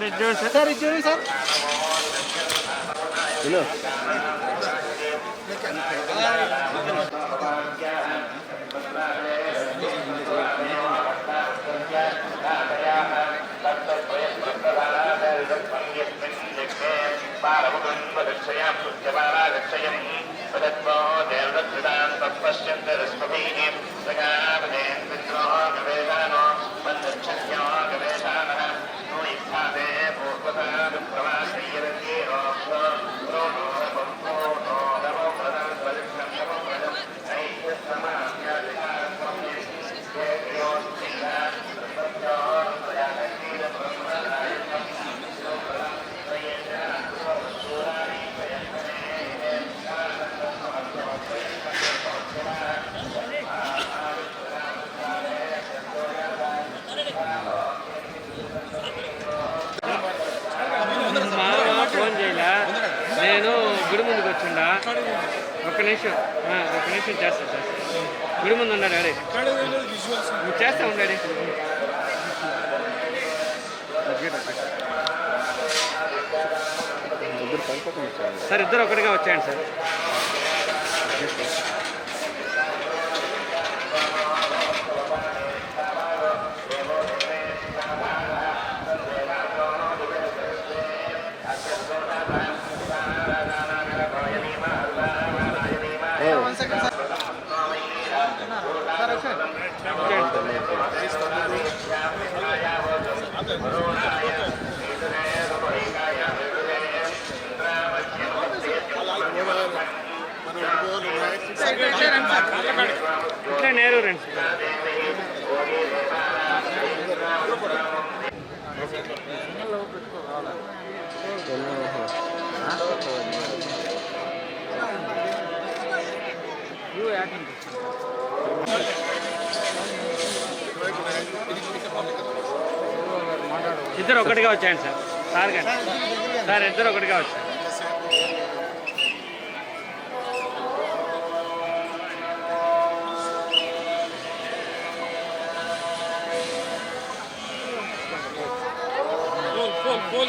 Sir ఇది చూడండి sir sir ఇది చూడండి సార్ మా వచ్చిండా? ఒక్క నిమిషం. ఆ, ఒక్క నిమిషం చేస్తా చేస్తా. గుడి ముందు ఉన్నాడు అడే నువ్వు చేస్తా ఉన్నాడు సార్. ఇద్దరు ఒకటిగా వచ్చాయండి సార్. ఇట్లా నేరు రండి సార్ ఇద్దరు ఒకటిగా వచ్చాయండి సార్. సార్ కానీ సార్ ఇద్దరు ఒకటిగా వచ్చారు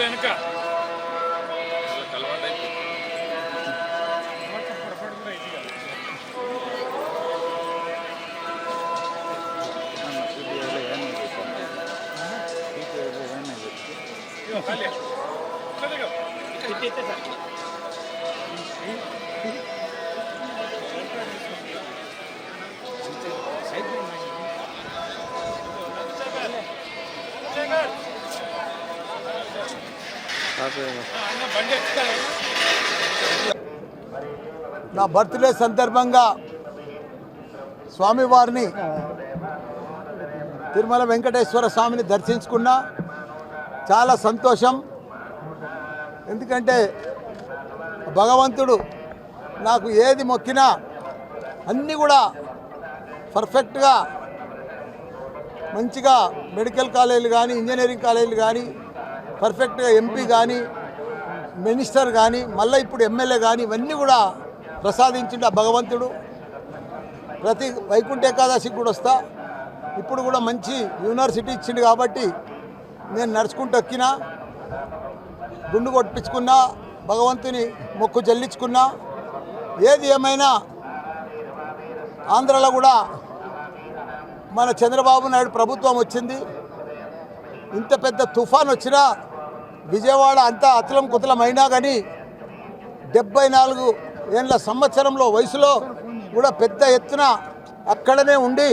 ಅನಕ ಅದಕ್ಕೆ ಅಲ್ವಾಟೈತಿ ಮತ್ತು ಫರ್ಫಾಟು ಐತಿ ಹ್ಞೂ ಎಲ್ಲ ಹೆಣ್ಣು ಹೆಣ್ಣು ಐತೆ ಇವ್ నా బర్త్డే సందర్భంగా స్వామివారిని తిరుమల వెంకటేశ్వర స్వామిని దర్శించుకున్నా చాలా సంతోషం. ఎందుకంటే భగవంతుడు నాకు ఏది మొక్కినా అన్నీ కూడా పర్ఫెక్ట్గా మంచిగా మెడికల్ కాలేజీలు కానీ ఇంజనీరింగ్ కాలేజీలు కానీ పర్ఫెక్ట్గా ఎంపీ కానీ మినిస్టర్ కానీ మళ్ళీ ఇప్పుడు ఎమ్మెల్యే కానీ ఇవన్నీ కూడా ప్రసాదించిండు ఆ భగవంతుడు. ప్రతి వైకుంఠ ఏకాదశికి కూడా వస్తా. ఇప్పుడు కూడా మంచి యూనివర్సిటీ ఇచ్చిండు కాబట్టి నేను నడుచుకుంటూ ఎక్కినా గుండు కొట్టించుకున్నా భగవంతుని మొక్కు చెల్లించుకున్నా ఏది ఏమైనా ఆంధ్రలో కూడా మన చంద్రబాబు నాయుడు ప్రభుత్వం వచ్చింది. ఇంత పెద్ద తుఫాన్ వచ్చినా విజయవాడ అంతా అతలం కుతలం అయినా కానీ డెబ్బై నాలుగు ఏళ్ళ సంవత్సరంలో వయసులో కూడా పెద్ద ఎత్తున అక్కడనే ఉండి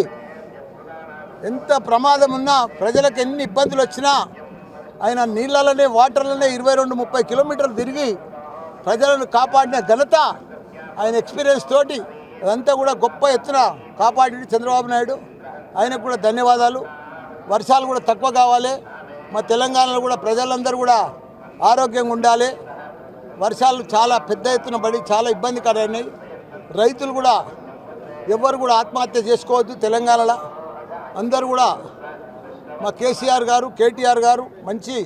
ఎంత ప్రమాదం ఉన్నా ప్రజలకు ఎన్ని ఇబ్బందులు వచ్చినా ఆయన నీళ్ళలోనే వాటర్లోనే ఇరవై రెండు ముప్పై కిలోమీటర్లు తిరిగి ప్రజలను కాపాడిన ఘనత ఆయన ఎక్స్పీరియన్స్ తోటి అదంతా కూడా గొప్ప ఎత్తున కాపాడి చంద్రబాబు నాయుడు. ఆయనకు కూడా ధన్యవాదాలు. వర్షాలు కూడా తక్కువ కావాలి. మా తెలంగాణలో కూడా ప్రజలందరూ కూడా ఆరోగ్యంగా ఉండాలి. వర్షాలు చాలా పెద్ద ఎత్తున పడి చాలా ఇబ్బందికరమైనాయి రైతులు కూడా ఎవ్వరు కూడా ఆత్మహత్య చేసుకోవద్దు తెలంగాణలో. అందరూ కూడా మా కేసీఆర్ గారు కేటీఆర్ గారు మంచి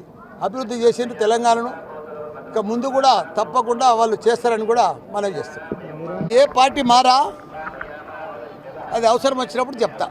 అభివృద్ధి చేసిండ్రు తెలంగాణను. ఇక ముందు కూడా తప్పకుండా వాళ్ళు చేస్తారని కూడా మనం చేస్తాం. ఏ పార్టీ మారా? అది అవసరం వచ్చినప్పుడు చెప్తా.